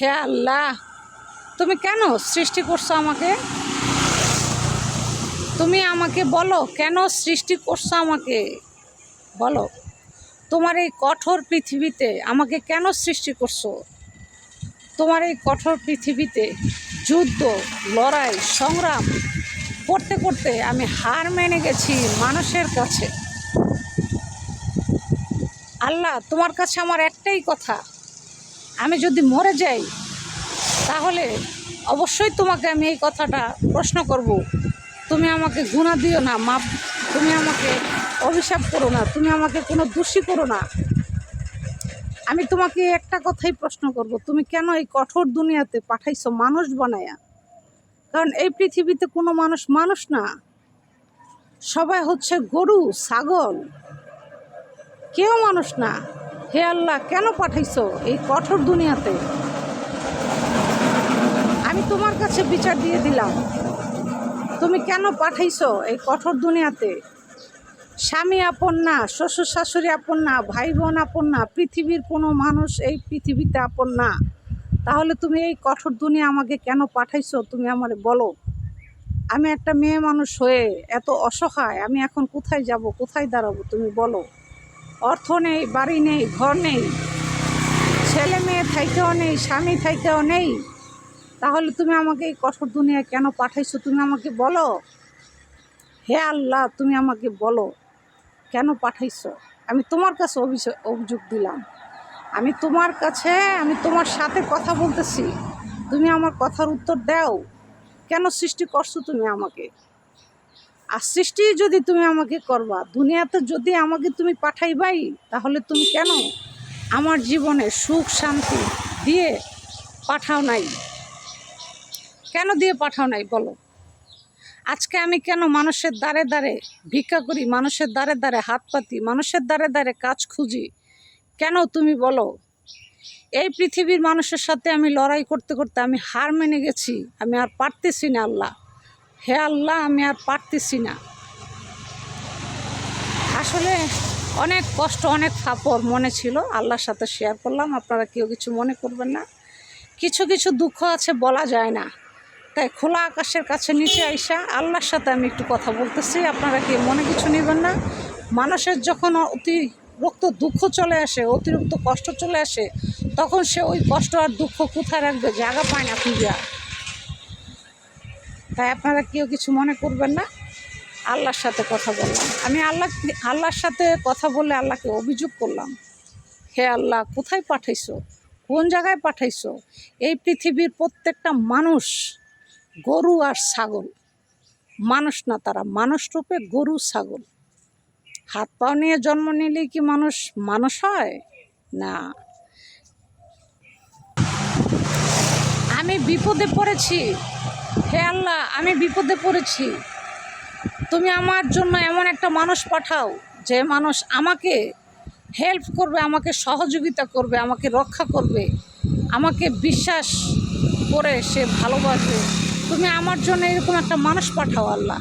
হে আল্লাহ, তুমি কেন সৃষ্টি করছ আমাকে? তুমি আমাকে বলো, কেন সৃষ্টি করছ আমাকে? বলো, তোমার এই কঠোর পৃথিবীতে আমাকে কেন সৃষ্টি করছ? তোমার এই কঠোর পৃথিবীতে যুদ্ধ, লড়াই, সংগ্রাম করতে করতে আমি হার মেনে গেছি মানুষের কাছে। আল্লাহ, তোমার কাছে আমার একটাই কথা আমি যদি মরে যাই, তাহলে অবশ্যই তোমাকে আমি এই কথাটা প্রশ্ন করব। তুমি আমাকে গুণা দিও না মাপ তুমি আমাকে অভিশাপ করো না, তুমি আমাকে কোনো দোষী করো না। আমি তোমাকে একটা কথাই প্রশ্ন করব, তুমি কেন এই কঠোর দুনিয়াতে পাঠাইছো মানুষ বানায়া? কারণ এই পৃথিবীতে কোনো মানুষ মানুষ না। সবাই হচ্ছে গরু, ছাগল। কেউ মানুষ না। হে আল্লাহ, কেন পাঠাইছো এই কঠোর দুনিয়াতে? আমি তোমার কাছে বিচার দিয়ে দিলাম। তুমি কেন পাঠাইছো এই কঠোর দুনিয়াতে? স্বামী আপন না, শ্বশুর শাশুড়ি আপন না ভাই বোন আপন না, পৃথিবীর কোনো মানুষ এই পৃথিবীতে আপন না। তাহলে তুমি এই কঠোর দুনিয়া আমাকে কেন পাঠাইছো? তুমি আমার বলো। আমি একটা মেয়ে মানুষ হয়ে এত অসহায়, আমি এখন কোথায় যাব, কোথায় দাঁড়াবো তুমি বলো। অর্থ নেই, বাড়ি নেই, ঘর নেই, ছেলে মেয়ে থাইতেও নেই, স্বামী থাইতেও নেই, তাহলে তুমি আমাকে এই কঠোর দুনিয়ায় কেন পাঠাইছো? তুমি আমাকে বলো। হে আল্লাহ, তুমি আমাকে বলো, কেন পাঠাইছো? আমি তোমার কাছে অভিযোগ দিলাম। আমি তোমার কাছে, আমি তোমার সাথে কথা বলতেছি। তুমি আমার কথার উত্তর দাও। কেন সৃষ্টি করছ তুমি আমাকে? আর সৃষ্টি যদি তুমি আমাকে করবা, দুনিয়াতে যদি আমাকে তুমি পাঠাইবাই, তাহলে তুমি কেন আমার জীবনে সুখ শান্তি দিয়ে পাঠাও নাই? কেন দিয়ে পাঠাও নাই বলো? আজকে আমি কেন মানুষের দ্বারে দ্বারে ভিক্ষা করি, মানুষের দ্বারে দ্বারে হাত পাতি, মানুষের দ্বারে দ্বারে কাজ খুঁজি? কেন তুমি বলো? এই পৃথিবীর মানুষের সাথে আমি লড়াই করতে করতে আমি হার মেনে গেছি, আমি আর পারতেছি না আল্লাহ। হে আল্লাহ, আমি আর পারতেছি না। আসলে অনেক কষ্ট, অনেক ফাপড় মনে ছিল, আল্লাহর সাথে শেয়ার করলাম। আপনারা কেউ কিছু মনে করবেন না। কিছু কিছু দুঃখ আছে বলা যায় না। তাই খোলা আকাশের কাছে নিচে আইসা আল্লাহর সাথে আমি একটু কথা বলতেছি। আপনারা কি মনে কিছু নেবেন না? মানুষের যখন অতিরিক্ত দুঃখ চলে আসে, অতিরিক্ত কষ্ট চলে আসে, তখন সে ওই কষ্ট আর দুঃখ কোথায় রাখবে? জায়গা পায় না খুঁজে তাই আপনারা কেউ কিছু মনে করবেন না। আল্লাহর সাথে কথা বললাম। আমি আল্লাহ, আল্লাহর সাথে কথা বলে আল্লাহকে অভিযোগ করলাম। হে আল্লাহ, কোথায় পাঠাইছো? কোন জায়গায় পাঠাইছো? এই পৃথিবীর প্রত্যেকটা মানুষ গরু আর ছাগল। মানুষ না তারা, মানুষ রূপে গরু, ছাগল। হাত পা নিয়ে জন্ম নিলে কি মানুষ মানুষ হয়? না। আমি বিপদে পড়েছি। হে আল্লাহ আমি বিপদে পড়েছি। তুমি আমার জন্য এমন একটা মানুষ পাঠাও, যে মানুষ আমাকে হেল্প করবে, আমাকে সহযোগিতা করবে, আমাকে রক্ষা করবে, আমাকে বিশ্বাস করে সে ভালোবাসবে। তুমি আমার জন্য এরকম একটা মানুষ পাঠাও আল্লাহ।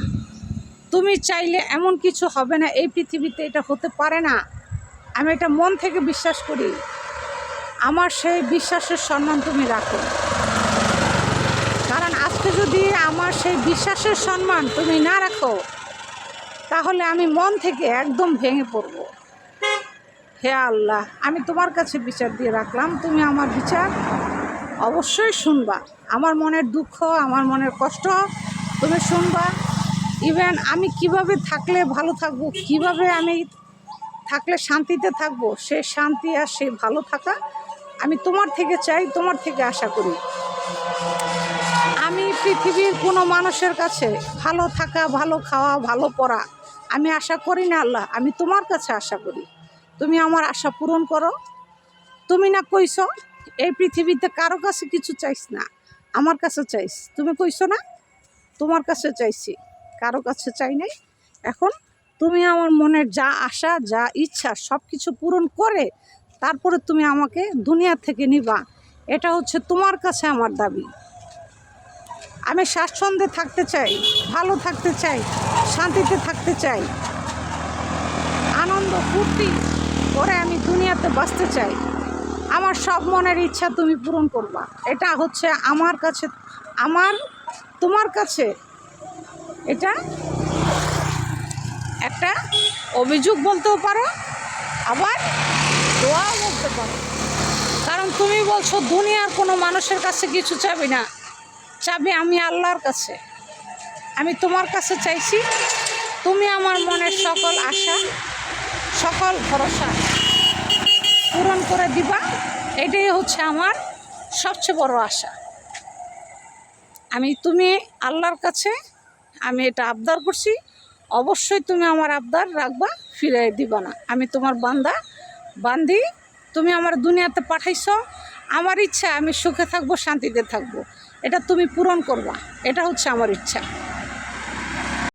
তুমি চাইলে এমন কিছু হবে না, এই পৃথিবীতে এটা হতে পারে না। আমি এটা মন থেকে বিশ্বাস করি। আমার সেই বিশ্বাসের সম্মান তুমি রাখো। যদি আমার সেই বিশ্বাসের সম্মান তুমি না রাখো, তাহলে আমি মন থেকে একদম ভেঙে পড়ব। হে আল্লাহ, আমি তোমার কাছে বিচার দিয়ে রাখলাম। তুমি আমার বিচার অবশ্যই শুনবা। আমার মনের দুঃখ, আমার মনের কষ্ট তুমি শুনবা। ইভেন আমি কীভাবে থাকলে ভালো থাকব, কীভাবে আমি থাকলে শান্তিতে থাকব, সে শান্তি আর সে ভালো থাকা আমি তোমার থেকে চাই, তোমার থেকে আশা করি। পৃথিবীর কোনো মানুষের কাছে ভালো থাকা, ভালো খাওয়া, ভালো পড়া, আমি আশা করি না আল্লাহ, আমি তোমার কাছে আশা করি। তুমি আমার আশা পূরণ করো। তুমি না কইছ, এই পৃথিবীতে কারও কাছে কিছু চাইস না, আমার কাছে চাইস। তুমি কইছো না, তোমার কাছে চাইছি, কারও কাছে চাই নাই। এখন তুমি আমার মনের যা আশা, যা ইচ্ছা সব কিছু পূরণ করে তারপরে তুমি আমাকে দুনিয়া থেকে নিবা, এটা হচ্ছে তোমার কাছে আমার দাবি। আমি স্বাচ্ছন্দ্যে থাকতে চাই, ভালো থাকতে চাই, শান্তিতে থাকতে চাই। আনন্দ, ফুর্তি করে আমি দুনিয়াতে বাঁচতে চাই। আমার সব মনের ইচ্ছা তুমি পূরণ করবা। এটা হচ্ছে আমার কাছে, আমার, তোমার কাছে এটা একটা অভিযোগ বলতেও পারো, আবার দোয়াও বলতে পারো। কারণ তুমি বলছো, দুনিয়ার কোনো মানুষের কাছে কিছু চাবি না। চাবি আমি আল্লাহর কাছে। আমি তোমার কাছে চাইছি, তুমি আমার মনের সকল আশা, সকল ভরসা পূরণ করে দিবা। এটাই হচ্ছে আমার সবচেয়ে বড় আশা। আমি, তুমি আল্লাহর কাছে আমি এটা আবদার করছি। অবশ্যই তুমি আমার আবদার রাখবা, ফিরিয়ে দিবা না। আমি তোমার বান্দা, বান্দি। তুমি আমার দুনিয়াতে পাঠাইছ। আমার ইচ্ছা আমি সুখে থাকব, শান্তিতে থাকব। এটা তুমি পূরণ করবা। এটা হচ্ছে আমার ইচ্ছা।